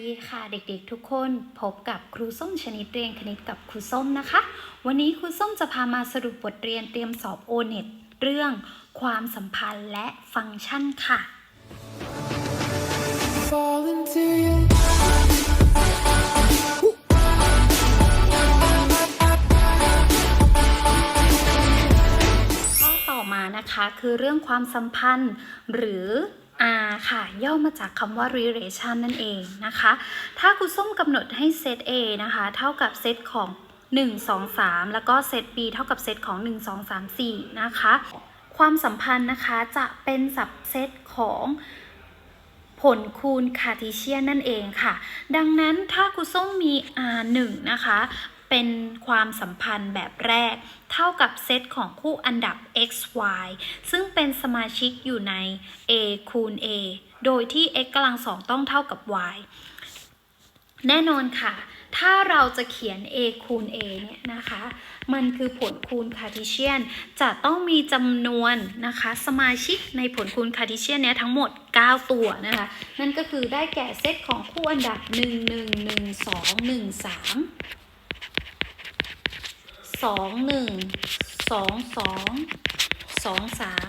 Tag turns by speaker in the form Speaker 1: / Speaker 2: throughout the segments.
Speaker 1: ดีค่ะเด็กๆทุกคนพบกับครูส้มชนิดเรียนคณิตกับครูส้มนะคะ วันนี้ครูส้มจะพามาสรุปบทเรียนเตรียมสอบโอเน็ตเรื่องความสัมพันธ์และฟังก์ชันค่ะ ข้อต่อมานะคะคือเรื่องความสัมพันธ์หรือ R ค่ะ ย่อมาจากคำว่า relation นั่นเองนะคะ ถ้าครูส้มกำหนดให้เซต A นะคะ เท่ากับเซตของ 1 2 3 แล้วก็เซต B เท่ากับเซตของ 1 2 3 4 นะคะ ความสัมพันธ์นะคะจะเป็นสับเซตของผลคูณคาร์ทีเชียนนั่นเองค่ะ ดังนั้นถ้าครูส้มมี R1 นะคะ เป็นความสัมพันธ์แบบแรก เท่ากับเซตของคู่อันดับ x y ซึ่งเป็นสมาชิกอยู่ใน a คูณ a โดยที่ x กำลังสองต้องเท่ากับ y แน่นอนค่ะ ถ้าเราจะเขียน a คูณ a เนี่ยนะคะ มันคือผลคูณคาร์ทีเชียน จะต้องมีจำนวนนะคะ สมาชิกในผลคูณคาร์ทีเชียนเนี้ยทั้งหมด 9 ตัวนะคะ นั่นก็คือได้แก่เซตของคู่อันดับ 1 1 1 2 1 3 สองหนึ่งสองสองสองสาม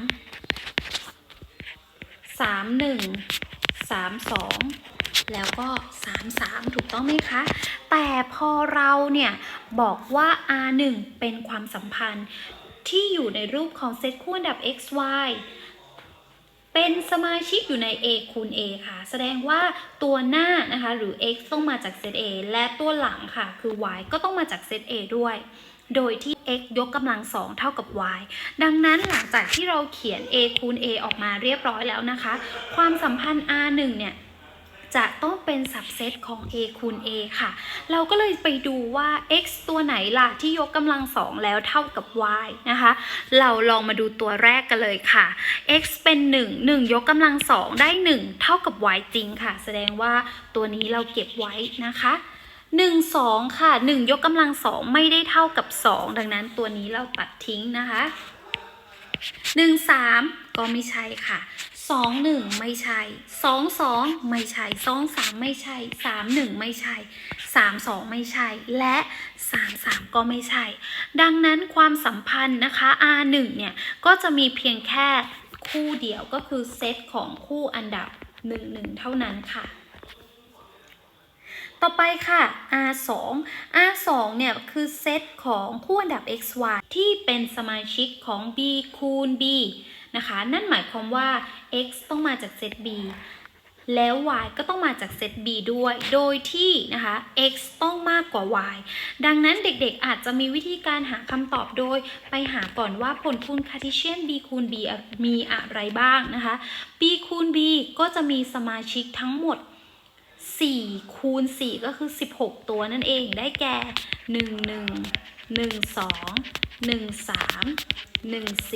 Speaker 1: สามหนึ่งสามสองแล้วก็สามสามถูกต้องไหมคะ แต่พอเราเนี่ยบอกว่า R 1 เป็นความสัมพันธ์ที่อยู่ในรูปของเซตคู่อันดับ x y เป็นสมาชิกอยู่ใน a คูณ a ค่ะ แสดงว่าตัวหน้านะคะ หรือ x ต้องมาจากเซต a และตัวหลังค่ะ คือ y ก็ต้องมาจากเซต a ด้วย โดยที่ x ยกกำลังสองเท่ากับ y ดังนั้นหลังจากที่เราเขียน a คูณ a ออกมาเรียบร้อยแล้วนะคะ ความสัมพันธ์ r 1เนี่ยจะต้องเป็นสับเซตของ a คูณ a ค่ะ เราก็เลยไปดูว่า x ตัวไหนล่ะที่ยกกำลังสองแล้วเท่ากับ y นะคะ เราลองมาดูตัวแรกกันเลยค่ะ x เป็น 1 1 ยกกำลังสองได้ 1 เท่ากับ y จริงค่ะ แสดงว่าตัวนี้เราเก็บไว้นะคะ 1 2 ค่ะ 1 ยกกำลังสองไม่ได้เท่ากับ 2 ดังนั้นตัวนี้เราตัดทิ้งนะคะ 1 3 ก็ไม่ใช่ค่ะ 2 1 ไม่ใช่ 2 2 ไม่ใช่ 2 3 ไม่ใช่ 3 1 ไม่ใช่ 3 2 ไม่ใช่ และ 3 3 ก็ไม่ใช่ ดังนั้นความสัมพันธ์นะคะ R 1เนี่ย ก็จะมีเพียงแค่คู่เดียวก็คือเซตของคู่อันดับ 1 1 เท่านั้นค่ะ ต่อไปค่ะ R2 R2 เนี่ยคือเซตของคู่อันดับ x y ที่เป็นสมาชิกของ b คูณ b นะคะ นั่นหมายความว่า x ต้องมาจากเซต b แล้ว y ก็ต้องมาจากเซต b ด้วย โดยที่นะคะ x ต้องมากกว่า y ดังนั้นเด็กๆอาจจะมีวิธีการหาคำตอบโดย ไปหาก่อนว่าผลคูณคาร์ทีเชียน b คูณ b มีอะไรบ้างนะคะ b คูณ b ก็จะมีสมาชิกทั้งหมด 4คูณ4ก็คือ 16 ตัวนั่นเองได้แก่ 1 1 1 2 1 3 1 4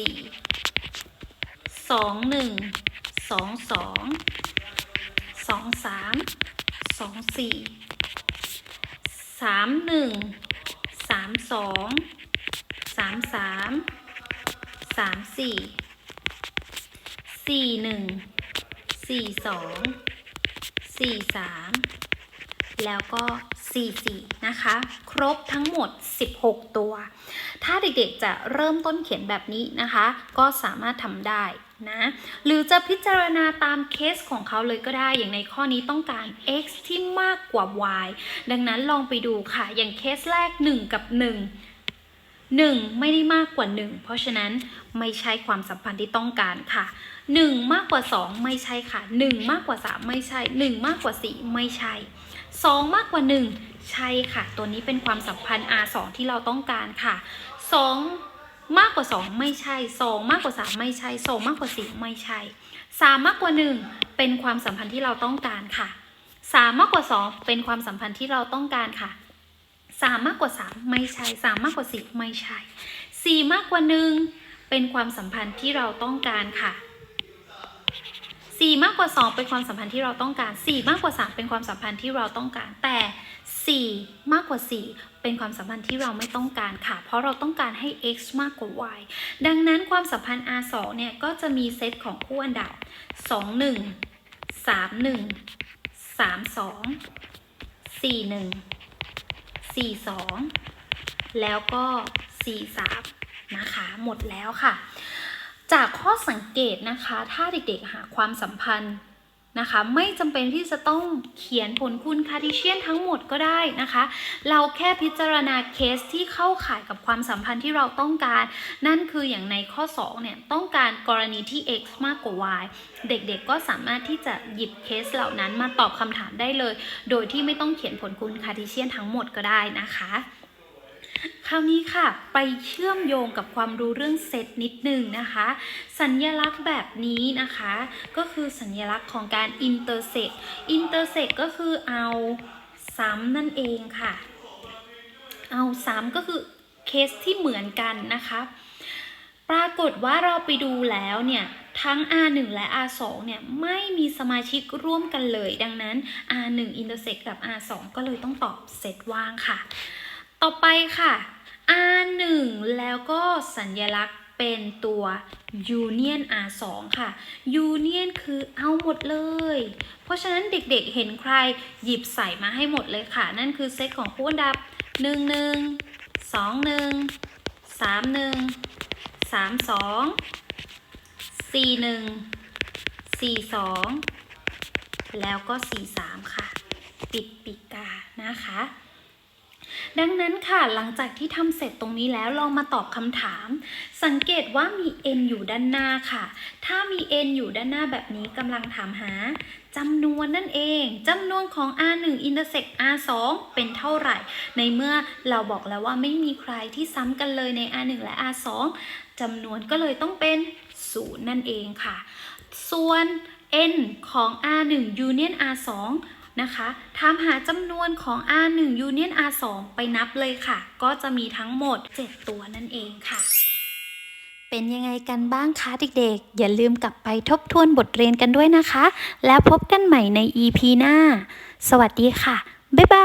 Speaker 1: 2 1 2 2 2 3 2 4 3 1 3 2 3 3 3 4 4 1 4 2 4 3 แล้วก็ 4 4 นะคะ ครบทั้งหมด 16 ตัว ถ้าเด็กๆจะเริ่มต้นเขียนแบบนี้นะคะ ก็สามารถทำได้นะหรือจะพิจารณาตามเคสของเขาเลยก็ได้อย่างในข้อนี้ต้องการ x ที่มากกว่า y ดังนั้นลองไปดูค่ะ อย่างเคสแรก 1 กับ 1 1 ไม่ได้มากกว่า 1 เพราะฉะนั้นไม่ใช่ความสัมพันธ์ที่ต้องการค่ะ 1 มากกว่า 2 ไม่ใช่ค่ะ 1 มากกว่า 3 ไม่ใช่ 1 มากกว่า 4 ไม่ใช่ 2 มากกว่า 1 ใช่ค่ะ ตัวนี้เป็นความสัมพันธ์ R2 ที่เราต้องการค่ะ 2 มากกว่า 2 ไม่ใช่ 2 มากกว่า 3 ไม่ใช่ 2 มากกว่า 4 ไม่ใช่ 3 มากกว่า 1 เป็นความสัมพันธ์ที่เราต้องการค่ะ 3 มากกว่า 2 เป็นความสัมพันธ์ที่เราต้องการค่ะ 3 มากกว่า 3 ไม่ใช่ 3 มากกว่า 4 ไม่ใช่ 4 มากกว่า 1 เป็นความสัมพันธ์ที่เราต้องการค่ะ 4 มากกว่า 2 เป็นความสัมพันธ์ที่เราต้องการ 4 มากกว่า 3 เป็นความสัมพันธ์ที่เราต้องการ แต่ 4 มากกว่า 4 เป็นความสัมพันธ์ที่เราไม่ต้องการค่ะ เพราะเราต้องการให้ x มากกว่า y ดังนั้นความสัมพันธ์ r 2 เนี่ยก็จะมีเซตของคู่อันดับ 2 1 3 1สามสองสี่หนึ่งสี่สองแล้วก็สี่สามนะคะ หมดแล้วค่ะ จากข้อสังเกตนะคะ ถ้าเด็กๆหาความสัมพันธ์นะคะ ไม่จำเป็นที่จะต้องเขียนผลคูณคาร์ติเชียนทั้งหมดก็ได้นะคะ เราแค่พิจารณาเคสที่เข้าข่ายกับความสัมพันธ์ที่เราต้องการ นั่นคืออย่างในข้อ 2 เนี่ย ต้องการกรณีที่ x มากกว่า y เด็กๆก็สามารถที่จะหยิบเคสเหล่านั้นมาตอบคำถามได้เลย โดยที่ไม่ต้องเขียนผลคูณคาร์ติเชียนทั้งหมดก็ได้นะคะ คราวนี้ค่ะ ไปเชื่อมโยงกับความรู้เรื่องเซตนิดหนึ่งนะคะ สัญญลักษณ์แบบนี้นะคะ ก็คือสัญลักษณ์ของการ intersect intersect ก็คือเอาซ้ำนั่นเองค่ะ เอาซ้ำก็คือเคสที่เหมือนกันนะคะปรากฏว่าเราไปดูแล้วเนี่ยทั้ง R1 และ R2 เนี่ยไม่มีสมาชิกร่วมกันเลย ดังนั้น R1 intersect กับ R2 ก็เลยต้องตอบเซตว่างค่ะ ต่อไปค่ะ R1 แล้วก็สัญลักษณ์เป็นตัว Union R2 ค่ะ Union คือเอาหมดเลย เพราะฉะนั้นเด็กๆเห็นใครหยิบใส่มาให้หมดเลยค่ะ นั่นคือเซตของคู่อันดับ 1 1 2 1 3 1 3 2 4 1 4 2 แล้วก็ 4 3 ค่ะ ปิดปีกานะคะ ดังนั้นค่ะหลังจากที่ทำเสร็จตรงนี้แล้วลองมาตอบคำถาม สังเกตว่ามี n อยู่ด้านหน้าค่ะ ถ้ามี n อยู่ด้านหน้าแบบนี้กำลังถามหาจำนวนนั่นเองจำนวนของ r1 intersect r2 เป็นเท่าไหร่ ในเมื่อเราบอกแล้วว่าไม่มีใครที่ซ้ำกันเลยใน r1 และ r2 จำนวนก็เลยต้องเป็น 0 นั่นเองค่ะ ส่วน n ของ r1 union r2 นะคะถามหาจำนวนของ R1 Union R2 ไปนับเลยค่ะ ก็จะมีทั้งหมด 7 ตัวนั่นเองค่ะ เป็นยังไงกันบ้างคะเด็กๆ อย่าลืมกลับไปทบทวนบทเรียนกันด้วยนะคะ แล้วพบกันใหม่ใน EP หน้า สวัสดีค่ะ บ๊ายบาย